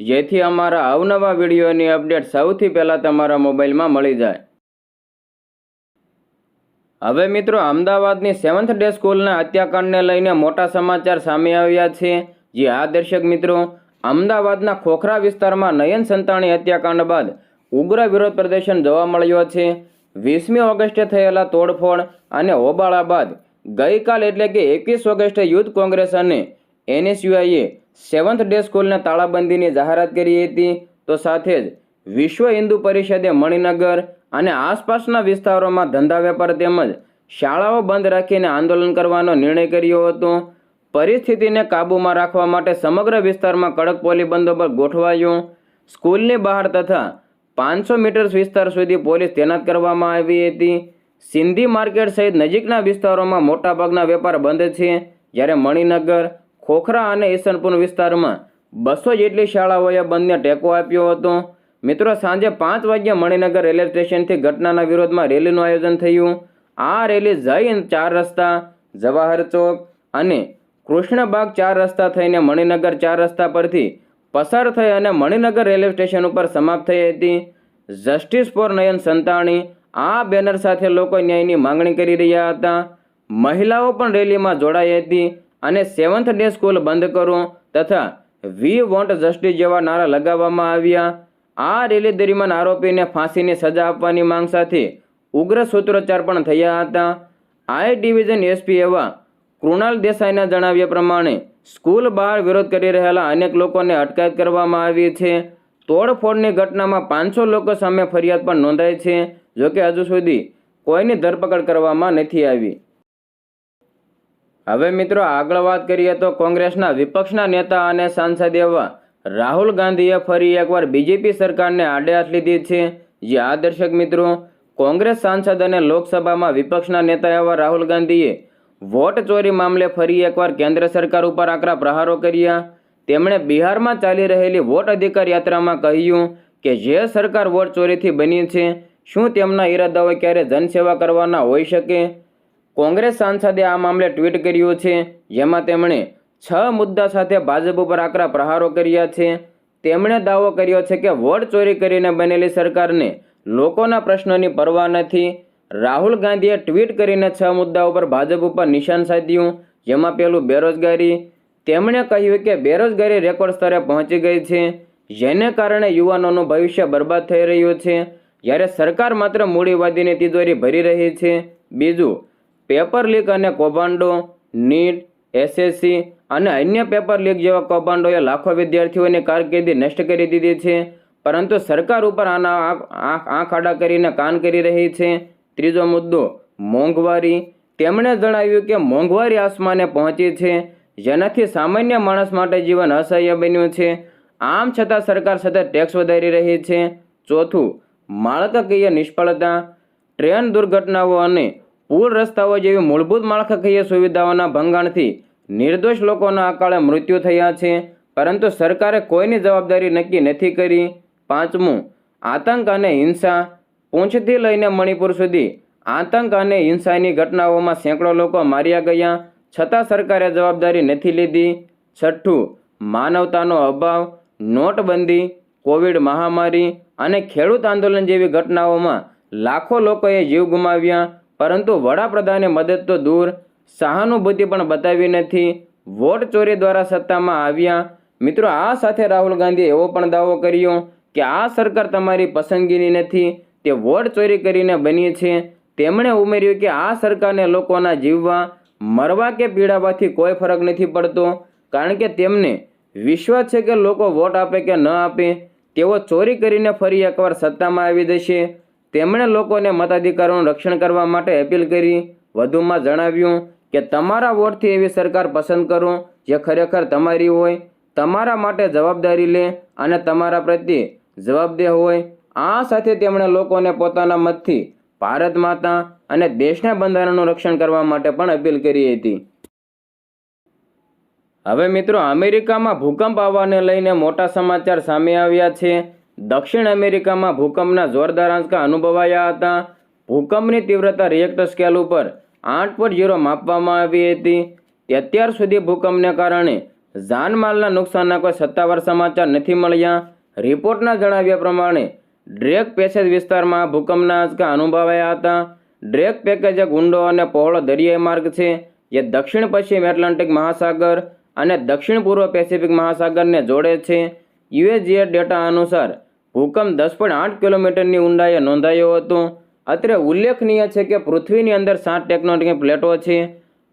જેથી અમારા અવનવા વિડીયોની અપડેટ સૌથી પહેલાં તમારા મોબાઈલમાં મળી જાય. હવે મિત્રો, અમદાવાદની સેવન્થ ડે સ્કૂલના હત્યાકાંડને લઈને મોટા સમાચાર સામે આવ્યા છે. જે આ દર્શક મિત્રો, અમદાવાદના ખોખરા વિસ્તારમાં નયન સંતાણી હત્યાકાંડ બાદ ઉગ્ર વિરોધ પ્રદર્શન જોવા મળ્યો છે. વીસમી ઓગસ્ટે થયેલા તોડફોડ અને હોબાળા બાદ ગઈકાલ એટલે કે એકવીસ ઓગસ્ટે યુથ કોંગ્રેસ અને એનએસયુઆઈએ સેવન્થ ડે સ્કૂલને તાળાબંધીની જાહેરાત કરી હતી. તો સાથે જ વિશ્વ હિન્દુ પરિષદે મણિનગર અને આસપાસના વિસ્તારોમાં ધંધા વેપાર તેમજ શાળાઓ બંધ રાખીને આંદોલન કરવાનો નિર્ણય કર્યો હતો. પરિસ્થિતિને કાબૂમાં રાખવા માટે સમગ્ર વિસ્તારમાં કડક પોલીસ બંદોબસ્ત ગોઠવાયો. સ્કૂલની બહાર તથા પાંચસો મીટર વિસ્તાર સુધી પોલીસ તૈનાત કરવામાં આવી હતી. સિંધી માર્કેટ સહિત નજીકના વિસ્તારોમાં મોટાભાગના વેપાર બંધ છે. જ્યારે મણિનગર ખોખરા અને ઈસનપુર વિસ્તારમાં બસો જેટલી શાળાઓએ બંધને ટેકો આપ્યો હતો. મિત્રો, સાંજે પાંચ વાગ્યે મણિનગર રેલવે સ્ટેશનથી ઘટનાના વિરોધમાં રેલીનું આયોજન થયું. આ રેલી જૈન ચાર રસ્તા, જવાહર ચોક અને કૃષ્ણબાગ ચાર રસ્તા થઈને મણિનગર ચાર રસ્તા પરથી પસાર થઈ અને મણિનગર રેલવે સ્ટેશન ઉપર સમાપ્ત થઈ હતી. જસ્ટિસ ફોર નયન સંતાણી આ બેનર સાથે લોકો ન્યાયની માંગણી કરી રહ્યા હતા. મહિલાઓ પણ રેલીમાં જોડાઈ હતી. અને સેવન્થ ડે સ્કૂલ બંધ કરો તથા વી વોન્ટ જસ્ટિસ જેવા નારા લગાવવામાં આવ્યા. આ રેલી દરમિયાન આરોપીને ફાંસીની સજા આપવાની માંગ સાથે ઉગ્ર સૂત્રોચ્ચાર પણ થયા હતા. આઈ ડિવિઝન એસપી એવા કૃણાલ દેસાઈના જણાવ્યા પ્રમાણે સ્કૂલ બહાર વિરોધ કરી રહેલા અનેક લોકોને અટકાયત કરવામાં આવી છે. તોડફોડની ઘટનામાં પાંચસો લોકો સામે ફરિયાદ પણ નોંધાઈ છે, જોકે હજુ સુધી કોઈની ધરપકડ કરવામાં નથી આવી. હવે મિત્રો આગળ વાત કરીએ તો કોંગ્રેસના વિપક્ષના નેતા અને સાંસદ એવા રાહુલ ગાંધીએ ફરી એકવાર બીજેપી સરકારને આડે હાથ લીધી છે. જે આ દર્શક મિત્રો, કોંગ્રેસ સાંસદ અને લોકસભામાં વિપક્ષના નેતા એવા રાહુલ ગાંધીએ વોટ ચોરી મામલે ફરી એકવાર કેન્દ્ર સરકાર ઉપર આકરા પ્રહારો કર્યા. તેમણે બિહારમાં ચાલી રહેલી વોટ અધિકાર યાત્રામાં કહ્યું કે જે સરકાર વોટ ચોરીથી બની છે, શું તેમના ઈરાદાઓ ક્યારે જનસેવા કરવાના હોઈ શકે? કોંગ્રેસ સાંસદે આ મામલે ટ્વીટ કર્યું છે, જેમાં તેમણે છ મુદ્દા સાથે ભાજપ ઉપર આકરા પ્રહારો કર્યા છે. તેમણે દાવો કર્યો છે કે વોટ ચોરી કરીને બનેલી સરકારને લોકોના પ્રશ્નોની પરવા નથી. રાહુલ ગાંધીએ ટ્વીટ કરીને છ મુદ્દા ઉપર ભાજપ ઉપર નિશાન સાધ્યું, જેમાં પેલું બેરોજગારી. તેમણે કહ્યું કે બેરોજગારી રેકોર્ડ સ્તરે પહોંચી ગઈ છે, જેને કારણે યુવાનોનું ભવિષ્ય બરબાદ થઈ રહ્યું છે. જ્યારે સરકાર માત્ર મૂડીવાદીની તિજોરી ભરી રહી છે. બીજું પેપર લીક અને કૌભાંડો, નીટ એસએસસી અને અન્ય પેપર લીક જેવા કૌભાંડોએ લાખો વિદ્યાર્થીઓની કારકિર્દી નષ્ટ કરી દીધી છે. પરંતુ સરકાર ઉપર આના આંખ આડા કરીને કાન કરી રહી છે. ત્રીજો મુદ્દો, મોંઘવારી. તેમણે જણાવ્યું કે મોંઘવારી આસમાને પહોંચી છે, જેનાથી સામાન્ય માણસ માટે જીવન અસહ્ય બન્યું છે. આમ છતાં સરકાર સતત ટેક્સ વધારી રહી છે. ચોથું, માળખાકીય નિષ્ફળતા. ટ્રેન દુર્ઘટનાઓ અને પુલ રસ્તાઓ જેવી મૂળભૂત માળખાકીય સુવિધાઓના ભંગાણથી નિર્દોષ લોકોના અકાળે મૃત્યુ થયા છે. પરંતુ સરકારે કોઈની જવાબદારી નક્કી નથી કરી. પાંચમું, આતંક અને હિંસા. પૂંછથી લઈને મણિપુર સુધી આતંક અને હિંસાની ઘટનાઓમાં સેંકડો લોકો માર્યા ગયા. છતાં સરકારે જવાબદારી નથી લીધી. છઠ્ઠું, માનવતાનો અભાવ, નોટબંધી, કોવિડ મહામારી અને ખેડૂત આંદોલન જેવી ઘટનાઓમાં લાખો લોકોએ જીવ ગુમાવ્યા. પરંતુ વડાપ્રધાને મદદ તો દૂર. સહાનુભૂતિ પણ બતાવી નથી. વોટ ચોરી દ્વારા સત્તામાં આવ્યા. મિત્રો, આ સાથે રાહુલ ગાંધીએ એવો પણ દાવો કર્યો કે આ સરકાર તમારી પસંદગીની નથી. તે વોટ ચોરી કરીને બની છે. તેમણે ઉમેર્યું કે આ સરકારને લોકોના જીવવા, મરવા કે પીડાવાથી કોઈ ફરક નથી પડતો. કારણ કે તેમને વિશ્વાસ છે કે લોકો વોટ આપે કે ન આપે, તેઓ ચોરી કરીને ફરી એકવાર સત્તામાં આવી જશે. તેમણે લોકોને મતાધિકારોનું રક્ષણ કરવા માટે અપીલ કરી. વધુમાં જણાવ્યું કે, તમારા વોટથી એવી સરકાર પસંદ કરો જે ખરેખર તમારી હોય. તમારા માટે જવાબદારી લે અને તમારા પ્રત્યે જવાબદેહ હોય. આ સાથે તેમણે લોકોને પોતાના મતથી ભારત માતા અને દેશના બંધારણનું રક્ષણ કરવા માટે પણ અપીલ કરી હતી. હવે મિત્રો, અમેરિકામાં ભૂકંપ આવવાને લઈને મોટા સમાચાર સામે આવ્યા છે. દક્ષિણ અમેરિકામાં ભૂકંપના જોરદાર આંચકા અનુભવાયા હતા? ભૂકંપની તીવ્રતા રિએક્ટર સ્કેલ ઉપર આઠ પોઈન્ટ ઝીરો માપવામાં આવી હતી. અત્યાર સુધી ભૂકંપને કારણે જાનમાલના નુકસાનના કોઈ સત્તાવાર સમાચાર નથી મળ્યા. રિપોર્ટના જણાવ્યા પ્રમાણે ડ્રેક પેસેજ વિસ્તારમાં ભૂકંપના આંચકા અનુભવાયા હતા. ડ્રેક પેકેજ એક ઊંડો અને પહોળો દરિયાઈ માર્ગ છે, જે દક્ષિણ પશ્ચિમ એટલાન્ટિક મહાસાગર અને દક્ષિણ પૂર્વ પેસિફિક મહાસાગરને જોડે છે. યુએજીએ ડેટા અનુસાર ભૂકંપ દસ પોઈન્ટ આઠ કિલોમીટરની ઊંડાઈએ નોંધાયો હતો. અત્રે ઉલ્લેખનીય છે કે પૃથ્વીની અંદર સાત ટેકનોલોજી પ્લેટો છે.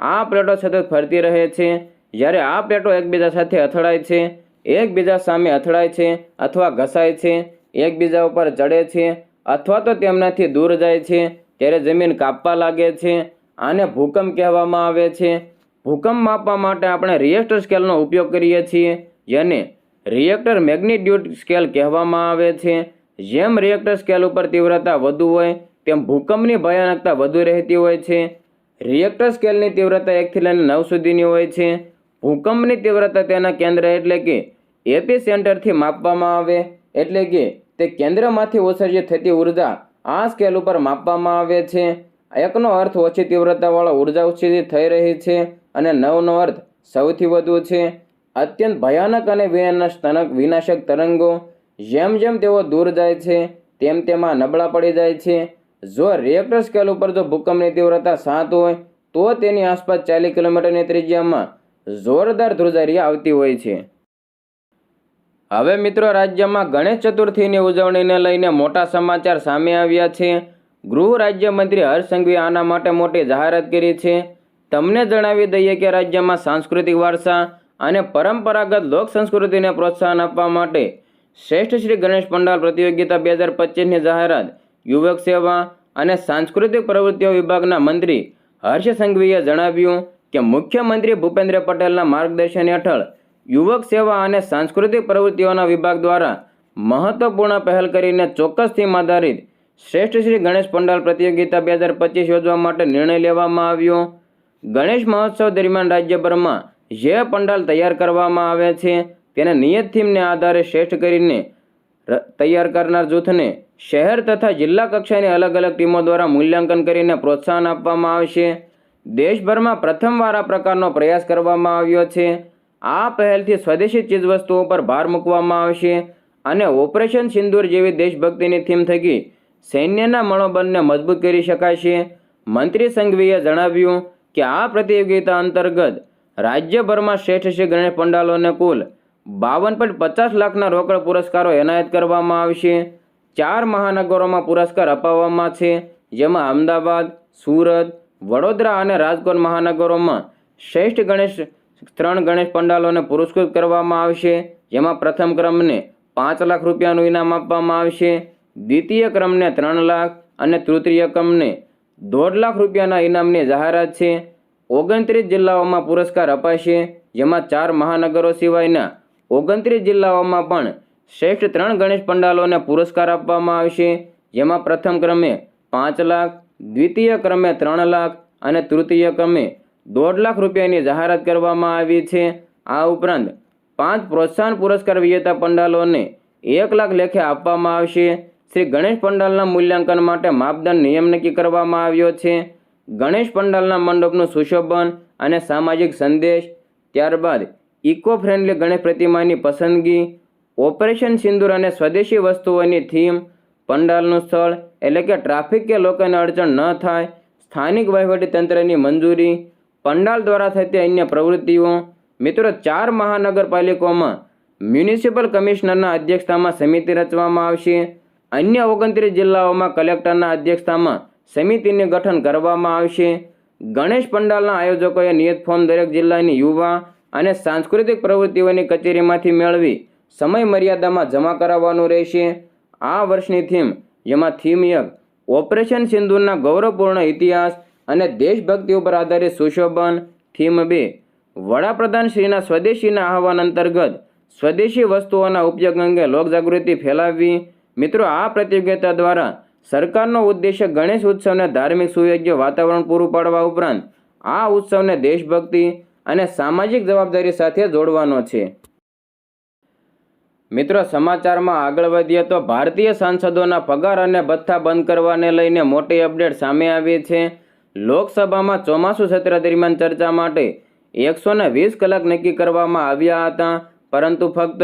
આ પ્લેટો સતત ફરતી રહે છે. જ્યારે આ પ્લેટો એકબીજા સાથે અથડાય છે, એકબીજા સામે અથડાય છે અથવા ઘસાય છે, એકબીજા ઉપર ચડે છે અથવા તો તેમનાથી દૂર જાય છે, ત્યારે જમીન કાપવા લાગે છે. આને ભૂકંપ કહેવામાં આવે છે. ભૂકંપ માપવા માટે આપણે રિએક્ટર સ્કેલનો ઉપયોગ કરીએ છીએ જેને રિએક્ટર મેગ્નિટ્યુડ સ્કેલ કહેવામાં આવે છે. જેમ રિએક્ટર સ્કેલ ઉપર તીવ્રતા વધુ હોય, તેમ ભૂકંપની ભયાનકતા વધુ રહેતી હોય છે. રિએક્ટર સ્કેલની તીવ્રતા એકથી લઈને નવ સુધીની હોય છે. ભૂકંપની તીવ્રતા તેના કેન્દ્ર એટલે કે એપી સેન્ટરથી માપવામાં આવે, એટલે કે તે કેન્દ્રમાંથી ઉત્સર્જિત થતી ઊર્જા આ સ્કેલ ઉપર માપવામાં આવે છે. એકનો અર્થ ઓછી તીવ્રતાવાળો ઊર્જા ઉત્સર્જિત થઈ રહી છે અને નવનો અર્થ સૌથી વધુ છે. અત્યંત ભયાનક અને વિનાશ તનક વિનાશક તરંગો. જેમ જેમ તેઓ દૂર જાય છે, તેમ તેમાં નબળા પડી જાય છે. જો રિએક્ટર સ્કેલ ઉપર જો ભૂકંપની તીવ્રતા સાત હોય, તો તેની આસપાસ ચાલીસ કિલોમીટરની ત્રિજ્યામાં જોરદાર ધ્રુજારી આવતી હોય છે. હવે મિત્રો, રાજ્યમાં ગણેશ ચતુર્થીની ઉજવણીને લઈને મોટા સમાચાર સામે આવ્યા છે. ગૃહ રાજ્યમંત્રી હર્ષ સંઘવીએ આના માટે મોટી જાહેરાત કરી છે. તમને જણાવી દઈએ કે રાજ્યમાં સાંસ્કૃતિક વારસા અને પરંપરાગત લોક સંસ્કૃતિને પ્રોત્સાહન આપવા માટે શ્રેષ્ઠ શ્રી ગણેશ પંડાલ પ્રતિયોગિતા બે હજાર પચીસની જાહેરાત, યુવક સેવા અને સાંસ્કૃતિક પ્રવૃત્તિઓ વિભાગના મંત્રી હર્ષ સંઘવીએ જણાવ્યું કે મુખ્યમંત્રી ભૂપેન્દ્ર પટેલના માર્ગદર્શન હેઠળ યુવક સેવા અને સાંસ્કૃતિક પ્રવૃત્તિઓના વિભાગ દ્વારા મહત્વપૂર્ણ પહેલ કરીને ચોક્કસ થીમ આધારિત શ્રેષ્ઠ શ્રી ગણેશ પંડાલ પ્રતિયોગિતા બે હજાર પચીસ યોજવા માટે નિર્ણય લેવામાં આવ્યો. ગણેશ મહોત્સવ દરમિયાન રાજ્યભરમાં જે પંડાલ તૈયાર કરવામાં આવે છે, તેને નિયત થીમને આધારે શ્રેષ્ઠ કરીને તૈયાર કરનાર જૂથને શહેર તથા જિલ્લા કક્ષાની અલગ અલગ ટીમો દ્વારા મૂલ્યાંકન કરીને પ્રોત્સાહન આપવામાં આવશે. દેશભરમાં પ્રથમવાર આ પ્રકારનો પ્રયાસ કરવામાં આવ્યો છે. આ પહેલથી સ્વદેશી ચીજવસ્તુઓ પર ભાર મૂકવામાં આવશે અને ઓપરેશન સિંદૂર જેવી દેશભક્તિની થીમ થકી સૈન્યના મનોબળને મજબૂત કરી શકાશે. મંત્રી સંઘવીએ જણાવ્યું કે આ પ્રતિયોગિતા અંતર્ગત રાજ્યભરમાં શ્રેષ્ઠ શ્રી ગણેશ પંડાલોને કુલ બાવન પોઈન્ટ પચાસ લાખના રોકડ પુરસ્કારો એનાયત કરવામાં આવશે ચાર મહાનગરોમાં પુરસ્કાર અપાવવામાં છે. જેમાં અમદાવાદ, સુરત, વડોદરા અને રાજકોટ મહાનગરોમાં શ્રેષ્ઠ ગણેશ, ત્રણ ગણેશ પંડાલોને પુરસ્કૃત કરવામાં આવશે જેમાં પ્રથમ ક્રમને પાંચ લાખ રૂપિયાનું ઇનામ આપવામાં આવશે દ્વિતીય ક્રમને ત્રણ લાખ અને તૃતીય ક્રમને દોઢ લાખ રૂપિયાના ઇનામની જાહેરાત છે. ઓગણત્રીસ જિલ્લાઓમાં પુરસ્કાર અપાશે, જેમાં ચાર મહાનગરો સિવાયના ઓગણત્રીસ જિલ્લાઓમાં પણ શ્રેષ્ઠ ત્રણ ગણેશ પંડાલોને પુરસ્કાર આપવામાં આવશે, જેમાં પ્રથમ ક્રમે પાંચ લાખ, દ્વિતીય ક્રમે ત્રણ લાખ અને તૃતીય ક્રમે દોઢ લાખ રૂપિયાની જાહેરાત કરવામાં આવી છે. આ ઉપરાંત પાંચ પ્રોત્સાહન પુરસ્કાર વિજેતા પંડાલોને એક લાખ લેખે આપવામાં આવશે. શ્રી ગણેશ પંડાલના મૂલ્યાંકન માટે માપદંડ નિયમ નક્કી કરવામાં આવ્યો છે. ગણેશ પંડાલના મંડપનું સુશોભન અને સામાજિક સંદેશ. ત્યારબાદ ઇકો ફ્રેન્ડલી ગણેશ પ્રતિમાની પસંદગી, ઓપરેશન સિંદૂર અને સ્વદેશી વસ્તુઓની થીમ, પંડાલનું સ્થળ એટલે કે ટ્રાફિક કે લોકોને અડચણ ન થાય, સ્થાનિક વહીવટી તંત્રની મંજૂરી, પંડાલ દ્વારા થતી અન્ય પ્રવૃત્તિઓ. મિત્રો, ચાર મહાનગરપાલિકાઓમાં મ્યુનિસિપલ કમિશનરના અધ્યક્ષતામાં સમિતિ રચવામાં આવશે. અન્ય ઓગણત્રીસ જિલ્લાઓમાં કલેક્ટરના અધ્યક્ષતામાં સમિતિનું ગઠન કરવામાં આવશે. ગણેશ પંડાલના આયોજકોએ નિયત ફોર્મ દરેક જિલ્લાની યુવા અને સાંસ્કૃતિક પ્રવૃત્તિઓની કચેરીમાંથી મેળવી સમય મર્યાદામાં જમા કરાવવાનું રહેશે. આ વર્ષની થીમ જેમાં થીમ એક ઓપરેશન સિંધુના ગૌરવપૂર્ણ ઇતિહાસ અને દેશભક્તિ ઉપર આધારિત સુશોભન. થીમ બે, વડાપ્રધાન શ્રીના સ્વદેશીના આહવાન અંતર્ગત સ્વદેશી વસ્તુઓના ઉપયોગ અંગે લોકજાગૃતિ ફેલાવવી. મિત્રો, આ પ્રતિયોગિતા દ્વારા સરકારનો ઉદ્દેશ્ય ગણેશ ઉત્સવને ધાર્મિક સુયોગ્ય વાતાવરણ પૂરું પાડવા ઉપરાંત આ ઉત્સવને દેશભક્તિ અને સામાજિક જવાબદારી સાથે જોડવાનો છે. મિત્રો, સમાચારમાં આગળ વધીએ તો ભારતીય સાંસદોના પગાર અને ભથ્થા બંધ કરવાને લઈને મોટી અપડેટ સામે આવી છે. લોકસભામાં ચોમાસુ સત્ર દરમિયાન ચર્ચા માટે એકસો વીસ કલાક નક્કી કરવામાં આવ્યા હતા, પરંતુ ફક્ત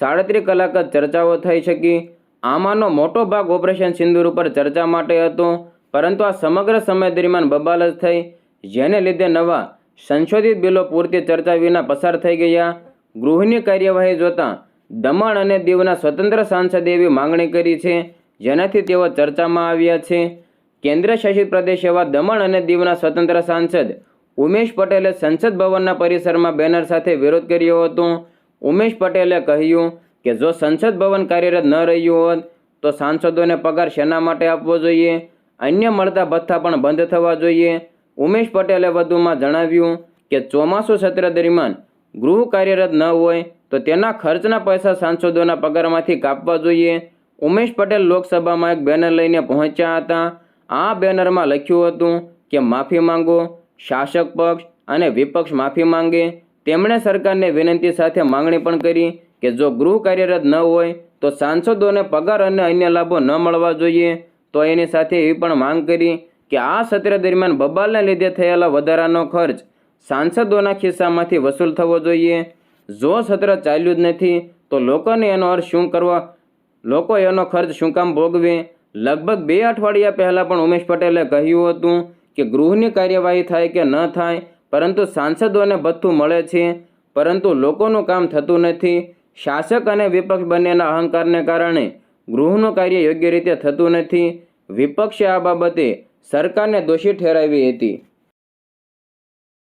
સાડત્રીસ કલાક જ ચર્ચાઓ થઈ શકી. આમાંનો મોટો ભાગ ઓપરેશન સિંદૂર ઉપર ચર્ચા માટે હતો, પરંતુ આ સમગ્ર સમય દરમિયાન બબાલ થઈ, જેને લીધે નવા, સંશોધિત બિલો પૂરતી ચર્ચા વિના પસાર થઈ ગયા. ગૃહની કાર્યવાહી જોતાં, દમણ અને દીવના સ્વતંત્ર સાંસદે એવી માંગણી કરી છે, જેનાથી તેઓ ચર્ચામાં આવ્યા છે. કેન્દ્ર શાસિત પ્રદેશ એવા દમણ અને દીવના સ્વતંત્ર સાંસદ ઉમેશ પટેલે સંસદ ભવનના પરિસરમાં બેનર સાથે વિરોધ કર્યો હતો. ઉમેશ પટેલે કહ્યું કે જો સંસદ ભવન કાર્યરત ન રહ્યું હોત, તો સાંસદોને પગાર શેના માટે આપવો જોઈએ? અન્ય મળતા ભથ્થા પણ બંધ થવા જોઈએ. ઉમેશ પટેલે વધુમાં જણાવ્યું કે ચોમાસું સત્ર દરમિયાન ગૃહ કાર્યરત ન હોય, તો તેના ખર્ચના પૈસા સાંસદોના પગારમાંથી કાપવા જોઈએ. ઉમેશ પટેલ લોકસભામાં એક બેનર લઈને પહોંચ્યા હતા. આ બેનરમાં લખ્યું હતું કે માફી માંગો, શાસક પક્ષ અને વિપક્ષ માફી માંગે. તેમણે સરકારને વિનંતી સાથે માંગણી પણ કરી. કે જો ગૃહ કાર્યરત ન હોય, તો સાંસદોને પગાર અને અન્ય લાભો ન મળવા જોઈએ. તો એની સાથે એવી પણ માંગ કરી કે આ સત્ર દરમિયાન બબાલને લીધે થયેલા વધારાનો ખર્ચ સાંસદોના ખિસ્સામાંથી વસૂલ થવો જોઈએ. જો સત્ર ચાલ્યું જ નથી, તો લોકોને એનો અર્થ શું કરવા? લોકો એનો ખર્ચ શું કામ ભોગવે? લગભગ બે અઠવાડિયા પહેલાં પણ ઉમેશ પટેલે કહ્યું હતું કે ગૃહની કાર્યવાહી થાય કે ન થાય, પરંતુ સાંસદોને ભથ્થું મળે છે. પરંતુ લોકોનું કામ થતું નથી. શાસક અને વિપક્ષ બંનેના અહંકારને કારણે ગૃહનું કાર્ય યોગ્ય રીતે થતું નથી. વિપક્ષે આ બાબતે સરકારને દોષી ઠેરાવી હતી.